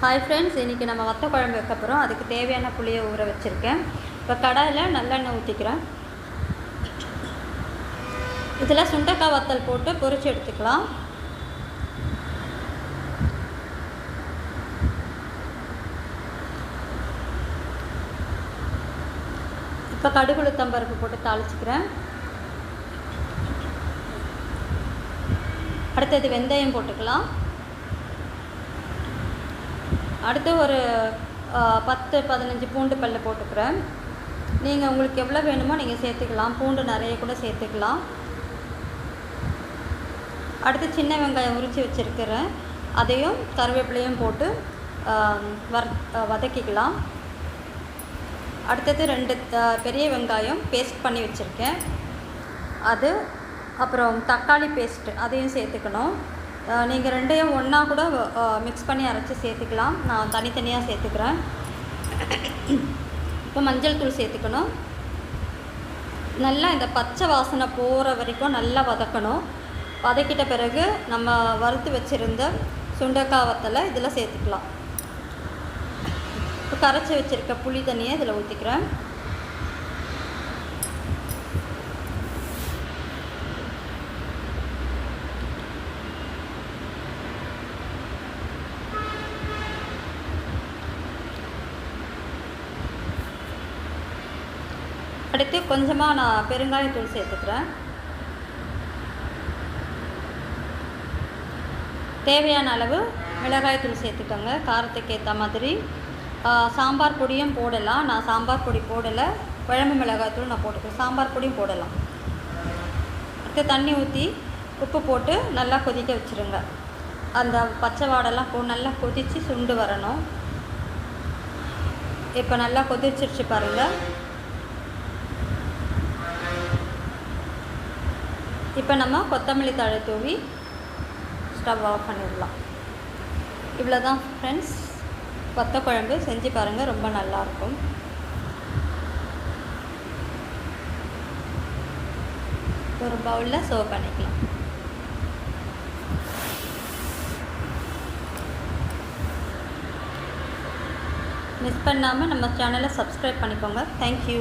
Hi friends இன்றைக்கி நம்ம வத்த குழம்பு வைக்க போகிறோம் அதுக்கு தேவையான புளியை ஊற வச்சுருக்கேன். இப்போ கடாயில் நல்லெண்ணெய் ஊற்றிக்கிறேன் இதில் சுண்டக்காய் வத்தல் போட்டு பொரிச்சு எடுத்துக்கலாம். இப்போ கடுகுளுத்தம்பருப்பு போட்டு தாளிச்சுக்கிறேன். அடுத்தது வெந்தயம் போட்டுக்கலாம். அடுத்து ஒரு பத்து பதினஞ்சு பூண்டு பல்லு போட்டுக்கிறேன். நீங்கள் உங்களுக்கு எவ்வளோ வேணுமோ நீங்கள் சேர்த்துக்கலாம். பூண்டு நிறைய கூட சேர்த்துக்கலாம். அடுத்து சின்ன வெங்காயம் உரித்து வச்சுருக்கிறேன். அதையும் கருவேப்பிலையும் போட்டு ஆ, வர் வதக்கிக்கலாம். அடுத்தது ரெண்டு பெரிய வெங்காயம் பேஸ்ட் பண்ணி வச்சுருக்கேன். அது அப்புறம் தக்காளி பேஸ்ட்டு அதையும் சேர்த்துக்கணும். நீங்கள் ரெண்டையும் ஒன்றா கூட மிக்ஸ் பண்ணி அரைச்சி சேர்த்துக்கலாம். நான் தனித்தனியாக சேர்த்துக்கிறேன். இப்போ மஞ்சள் தூள் சேர்த்துக்கணும். நல்லா இந்த பச்சை வாசனை போகிற வரைக்கும் நல்லா வதக்கணும். வதக்கிட்ட பிறகு நம்ம வறுத்து வச்சுருந்த சுண்டக்காய் வத்தலை இதில் சேர்த்துக்கலாம். இப்போ கரைச்சி வச்சுருக்க புளி தண்ணியை இதில் ஊற்றிக்கிறேன் அடுத்து கொஞ்சமாக நான் பெருங்காயத்தூள் சேர்த்துக்கிறேன். தேவையான அளவு மிளகாய்த்தூள் சேர்த்துக்கோங்க. காரத்துக்கு ஏற்ற மாதிரி. சாம்பார் பொடியும் போடலாம். நான் சாம்பார் பொடி போடலை. குழம்பு மிளகாய்த்தூள் நான் போட்டுக்கிறேன். சாம்பார் பொடியும் போடலாம். அடுத்து தண்ணி ஊற்றி உப்பு போட்டு நல்லா கொதிக்க வச்சுருங்க. அந்த பச்சை வாடெல்லாம் போ நல்லா கொதித்து சுண்டு வரணும். இப்போ நல்லா கொதிச்சிருச்சு பாருங்கள் இப்போ நம்ம கொத்தமல்லி தழை தூவி ஸ்டவ் ஆஃப் பண்ணிடலாம். இவ்வளோ தான் ஃப்ரெண்ட்ஸ் வத்த குழம்பு செஞ்சு பாருங்கள் ரொம்ப நல்லாயிருக்கும் ஒரு பவுலில் சர்வ் பண்ணிக்கலாம். மிஸ் பண்ணாமல் நம்ம சேனலை சப்ஸ்கிரைப் பண்ணிக்கோங்க. தேங்க்யூ